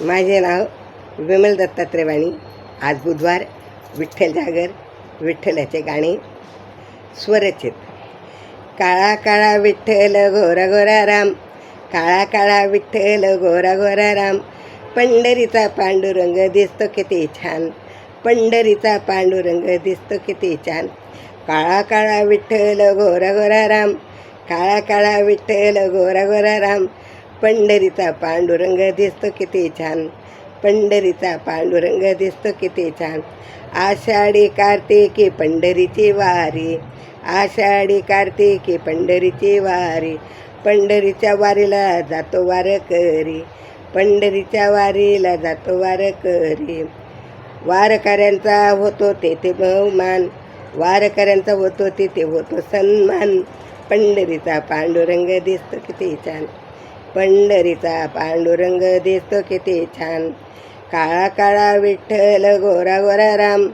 माझे नाव विमल दत्तात्रयवाणी आज बुधवार विठ्ठल जागर विठ्ठलाचे गाणे स्वरचित. काळा काळा विठ्ठल गोरा गोरा राम काळा काळा विठ्ठल गोरा गोरा राम पंढरीचा पांडुरंग दिसतो किती छान पंढरीचा पांडुरंग दिसतो किती छान. काळा काळा विठ्ठल गोरा गोरा राम काळा काळा विठ्ठल गोरा गोरा राम पंढरीचा पांडुरंग दिसतो किती छान. पंढरीचा पांडुरंग दिसतो किती छान. आषाढी कार्तिकी पंढरीची वारी. आषाढी कार्तिकी पंढरीची वारी. पंढरीच्या वारीला जातो वारकरी पंढरीच्या वारीला जातो वारकरी वारकऱ्यांचा होतो तेथे बहुमान. वारकऱ्यांचा होतो तिथे होतो सन्मान. पंढरीचा पांडुरंग दिसतो किती छान. पंढरीचा पांडुरंग दिसतो किती छान. काळा काळा विठ्ठल गोरा गोरा राम.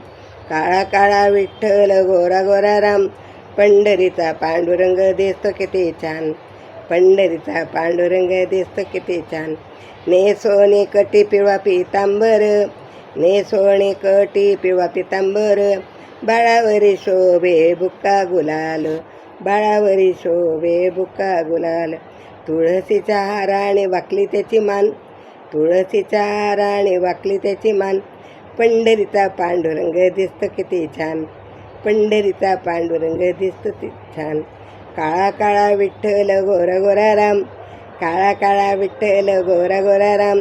काळा काळा विठ्ठल गोरा गोरा राम. पंढरीचा पांडुरंग दिसतो किती छान. पंढरीचा पांडुरंग दिसतो किती छान. ने सोने कटी पिवा पितांबर. ने सोने कटी पिवा पितांबर. बाळावरी शोभे बुक्का गुलाल. बाळावरी शोभे बुक्का गुलाल. तुळशीच्या हाराने वाकली त्याची मान. तुळसीच्या हाराने वाकली त्याची मान. पंढरीचा पांडुरंग दिसतो किती छान. पंढरीचा पांडुरंग दिसतो ती छान. काळा काळा विठ्ठल गोरा गोरा राम. काळा काळा विठ्ठल गोरा गोरा राम.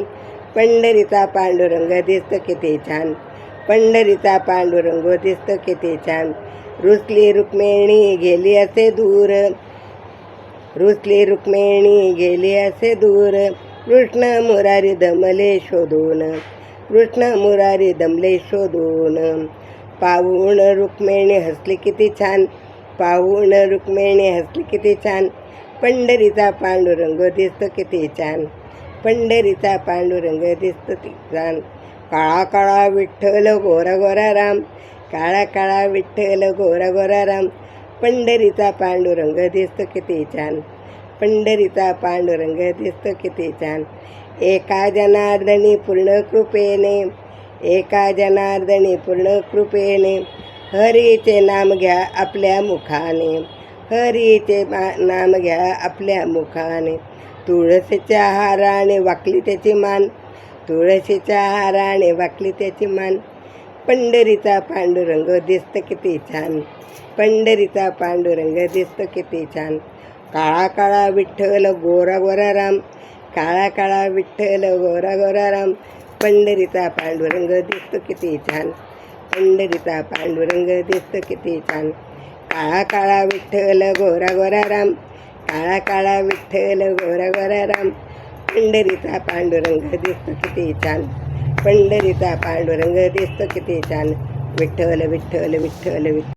पंढरीचा पांडुरंग दिसतो किती छान. पंढरीचा पांडुरंग दिसतो किती छान. रुसली रुक्मिणी गेली असे दूर. रुसली रुक्मिणी गेली असे दूर. कृष्ण मुरारी दमले शोधून. कृष्ण मुरारी दमले शोधून. पाहून रुक्मिणी हसली किती छान. पाहून रुक्मिणी हसली किती छान. पंढरीचा पांडुरंग दिसतो किती छान. पंढरीचा पांडुरंग दिसतो ती छान. काळा काळा विठ्ठल गोरा गोरा राम. काळा काळा विठ्ठल गोरा गोरा राम. पंढरीचा पांडुरंग दिसतो किती छान. पंढरीचा पांडुरंग दिसतो किती छान. एका जनार्दनी पूर्ण कृपेने एका जनार्दनी पूर्ण कृपेने हरीचे नाम घ्या आपल्या मुखाने हरीचे मा- नाम घ्या आपल्या मुखाने. तुळशीच्या हाराने वाकली त्याची मान तुळशीच्या हाराने वाकली त्याची मान. पंढरीचा पांडुरंग दिसतं किती छान. पंढरीचा पांडुरंग दिसतं किती छान. काळा काळा विठ्ठल गोरा गोरा राम. काळा काळा विठ्ठल गोरा गोरा राम. पंढरीचा पांडुरंग दिसतो किती छान. पंढरीचा पांडुरंग दिसतो किती छान. काळा काळा विठ्ठल गोरा गोरा राम. काळा काळा विठ्ठल गोरा गोरा राम. पंढरीचा पांडुरंग दिसतो किती छान. पंढरीचा पांडुरंग दिसतो किती छान. विठ्ठल विठ्ठल विठ्ठल विठ्ठल.